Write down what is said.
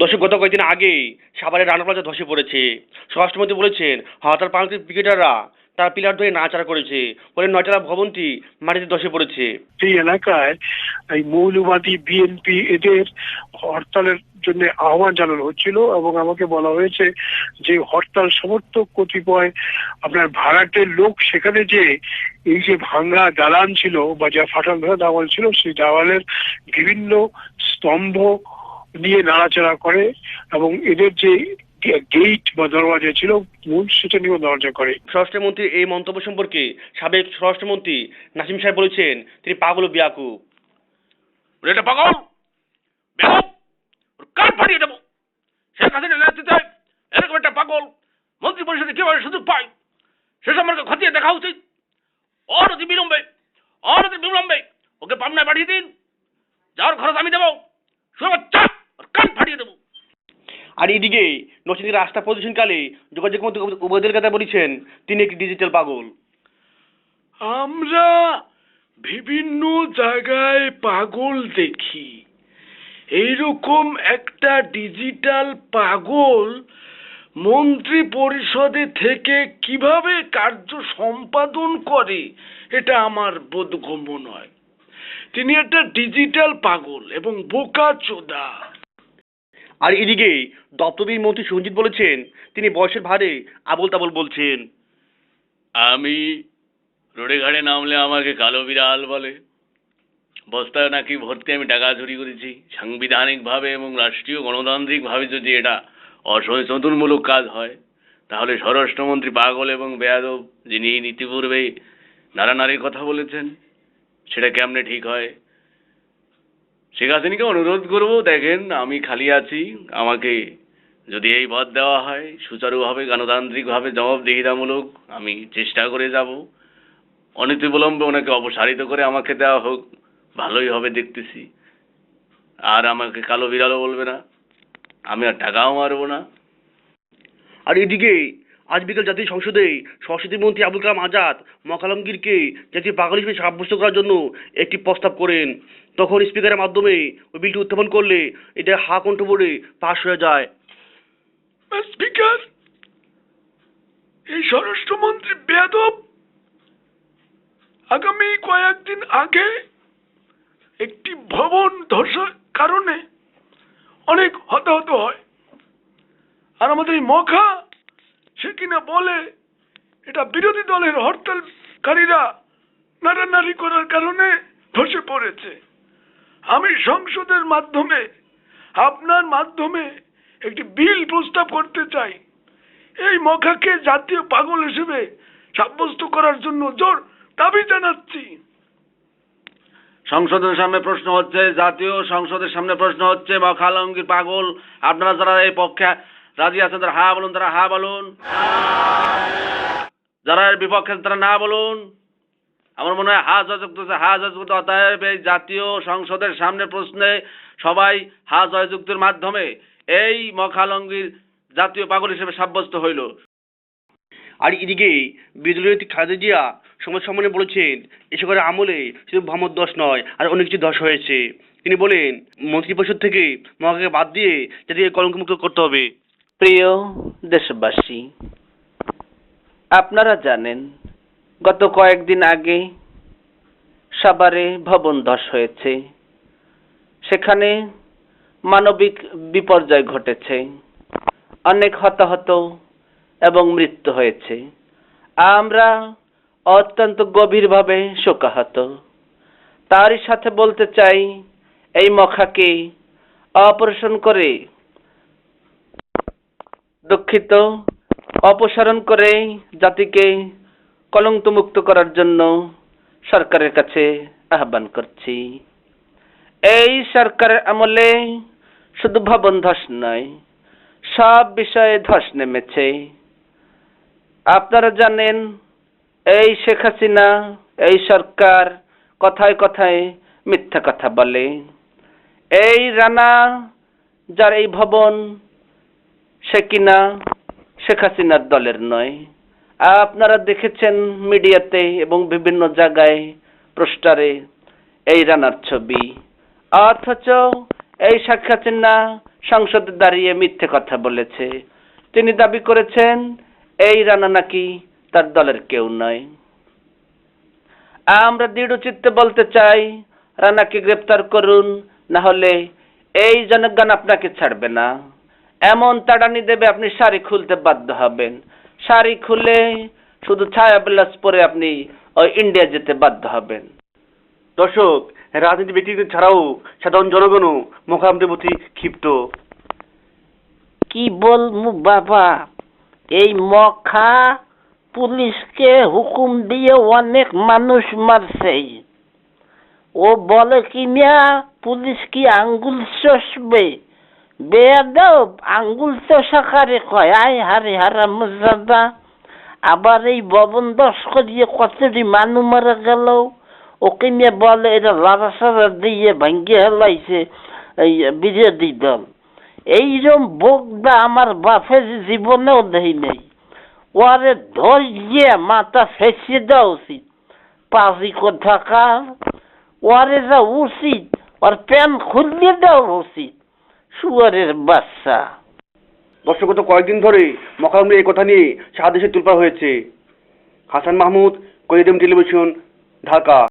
দর্শক, গত কয়েকদিন আগে সাভারের রানা প্লাজা ধসে পড়েছে। স্বরাষ্ট্রমন্ত্রী বলেছেন হরতাল পালনকারী ক্রিকেটাররা, তারা পিলার ধরে নাচাড়া করেছে ফলে নয়তলা ভবনটি মাটিতে ধসে পড়েছে। সেই এলাকায় এই মৌলবাদী বিএনপি এদের হরতালের জন্য আহ্বান জানানো হচ্ছিল এবং আমাকে বলা হয়েছে যে হরতাল সমর্থক কতিপয় আপনার ভাড়াটের লোক সেখানে যে এই যে ভাঙ্গা দালান ছিল বা যা ফাটাল ভাঙা দাওয়াল ছিল, সেই দেওয়ালের বিভিন্ন স্তম্ভ নিয়ে নাড়াচাড়া করে এবং এদের যে গেট বা দরওয়াজা ছিল, মূল সেটা নিয়েও দরজা করে। স্বরাষ্ট্রমন্ত্রীর এই মন্তব্য সম্পর্কে সাবেক স্বরাষ্ট্রমন্ত্রী নাসিম সাহেব বলেছেন, তিনি পাগল বলে, এটা পাগল? কান ফাটিয়ে দেবো। শেখ হাসিনা নেতৃত্বে এরকম একটা পাগল মন্ত্রী পরিষদে কীভাবে সুযোগ পায়। সে সম্পর্কে খতিয়ে দেখা উচিত। অনতি বিলম্বে অনতি বিলম্বে ওকে পাবনায় পাঠিয়ে দিন। যার খরচ আমি দেবো শুনে চাপ ওর কান ফাটিয়ে দেবো আর এদিকে নচিনের রাস্তা প্রদর্শনকালে যোগাযোগ মন্ত্রী উবায়দুল কাদের বলেছেন, তিনি একটি ডিজিটাল পাগল। আমরা বিভিন্ন জায়গায় পাগল দেখি। এইরকম একটা ডিজিটাল পাগল মন্ত্রী পরিষদে থেকে কীভাবে কার্য সম্পাদন করে, এটা আমার বোধগম্য নয়। তিনি একটা ডিজিটাল পাগল এবং বোকা চোদা আর এদিকে দপ্তরের মন্ত্রী সঞ্জিত বলেছেন, তিনি বয়সের ভারে আবল তাবল বলছেন। আমি রোডে ঘাড়ে নামলে আমাকে কালো বিড়াল বলে। বস্তায় নাকি ভর্তি আমি টাকা চুরি করেছি। সাংবিধানিকভাবে এবং রাষ্ট্রীয় গণতান্ত্রিকভাবে যদি এটা অসচেতনমূলক কাজ হয়, তাহলে স্বরাষ্ট্রমন্ত্রী পাগল এবং বেয়াদব, যিনি নীতিপূর্বে নারীর কথা বলেছেন, সেটা কেমনে ঠিক হয়? শেখ হাসিনাকে অনুরোধ করব, দেখেন আমি খালি আছি, আমাকে যদি এই পদ দেওয়া হয়, সুচারুভাবে, গণতান্ত্রিকভাবে জবাবদিহিতামূলক আমি চেষ্টা করে যাব। অনীতিবিলম্বে ওনাকে অপসারিত করে আমাকে দেওয়া হোক, ভালোই হবে দেখতেছি। আর আমাকে কালো বিড়ালও বলবে না। আমি আর টাকাও মারবো না। আর এদিকে আজ বিকেল জাতীয় সংসদে সংস্কৃতি মন্ত্রী আবুল কালাম আজাদ মকালমগীরকে জাতীয় পাগল হিসেবে সাব্যস্ত করার জন্য একটি প্রস্তাব করেন। তখন স্পিকারের মাধ্যমে ওই বিলটি উত্থাপন করলে এটা হা কণ্ঠ বোর্ডে পাশ হয়ে যায়। স্পিকার এই স্বরাষ্ট্রমন্ত্রী বেয়াদব, আগামী কয়েকদিন আগে একটি ভবন ধসের কারণে অনেক হতাহত হয়। আর আমাদের মখা সে কিনা বলে, এটা বিরোধী দলের হরতালকারীরা নাড়ানাড়ি করার কারণে ধসে পড়েছে। আমি সংসদের মাধ্যমে, আপনার মাধ্যমে একটি বিল প্রস্তাব করতে চাই। এই মখাকে জাতীয় পাগল হিসেবে সাব্যস্ত করার জন্য জোর দাবি জানাচ্ছি। সংসদের সামনে প্রশ্ন হচ্ছে, জাতীয় সংসদের সামনে প্রশ্ন হচ্ছে, মখালঙ্গির পাগল। আপনারা যারা এই পক্ষে রাজি আছেন তারা হা বলুন, তারা হা বলুন। যারা এর বিপক্ষে তারা না বলুন। আমার মনে হয় হা জয়যুক্ত হচ্ছে হা জয়যুক্ত অতএব এই জাতীয় সংসদের সামনে প্রশ্নে সবাই হা জয়যুক্তের মাধ্যমে এই মখালঙ্গির জাতীয় পাগল হিসেবে সাব্যস্ত হইল। আর এদিকে বিদ্রোহী খালেদা জিয়া সংবাদ সম্মেলনে বলেছেন এসকলের আমলে শুধু মোহাম্মদ দশ নয়, আর অনেক কিছু দশ হয়েছে। তিনি বলেন মন্ত্রিপরিষদ থেকে মহাকে বাদ দিয়ে যাতে কলঙ্কমুক্ত করতে হবে। প্রিয় দেশবাসী, আপনারা জানেন, গত কয়েকদিন আগে সাভারে ভবন ধস হয়েছে। সেখানে মানবিক বিপর্যয় ঘটেছে। অনেক হতাহত এবং মৃত্যু হয়েছে। আমরা অত্যন্ত গভীরভাবে শোকাহত। তারই সাথে বলতে চাই, এই মখাকে অপারেশন করে দুঃখিত। অপসারণ করে জাতিকে কলঙ্কমুক্ত করার জন্য সরকারের কাছে আহ্বান করছি। এই সরকারের আমলে শুধু ভবন ধস নয়, সব বিষয়ে ধস নেমেছে। আপনারা জানেন, এই শেখ হাসিনা, এই সরকার কথায় কথায় মিথ্যা কথা বলে। এই রানা, যার এই ভবন সে কিনা শেখ হাসিনার দলের নয়। আপনারা দেখেছেন মিডিয়াতে এবং বিভিন্ন জায়গায় পোস্টারে এই রানার ছবি। অথচ এই শেখ হাসিনা সংসদে দাঁড়িয়ে মিথ্যে কথা বলেছে। তিনি দাবি করেছেন, এই রানা নাকি তার দলের কেউ নয়। আমরা দৃঢ় চিত্তে বলতে চাই, রানাকে গ্রেপ্তার করুন, না হলে এই জনগণ আপনাকে ছাড়বে না। এমন তাড়ানি দেবে আপনি শাড়ি খুলতে বাধ্য হবেন। শাড়ি খুলে শুধু ছায়া বিলাস পরে আপনি ওই ইন্ডিয়া যেতে বাধ্য হবেন। দর্শক রাজনীতি ব্যক্তিদের ছাড়াও সাধারণ জনগণও মোকালামদের প্রতি ক্ষিপ্ত। কি বলব বাবা? এই মখা পুলিশকে হুকুম দিয়ে অনেক মানুষ মারছে। ও বলে কি না পুলিশ কি আঙ্গুল চষবে? বেয়াদব আঙ্গুল চষাকারে কয়, আয় হারে হারামজাদা আবার এই ববন দশ করিয়ে কতটি মানুষ মারা গেল। ওকে নিয়ে বলে এটা লারা সারা দিয়ে ভাঙ্গে হেলাইছে এই বিরোধী দল। এইরম বোকদা আমার বাপের জীবনেও দেই নেই। ওরে ধরিয়ে মাথা ফেসে দেওয়া উচিত। পাজি কোথাকার ওরে যা উচিত, ওর প্যান খুলিয়ে দেওয়া উচিত। শুয়ারের বাচ্চা। দর্শক তো কয়েকদিন ধরে মকামে এই কথা নিয়ে সারা দেশে তুলপা হয়েছে। হাসান মাহমুদ কলিদম টেলিভিশন, ঢাকা।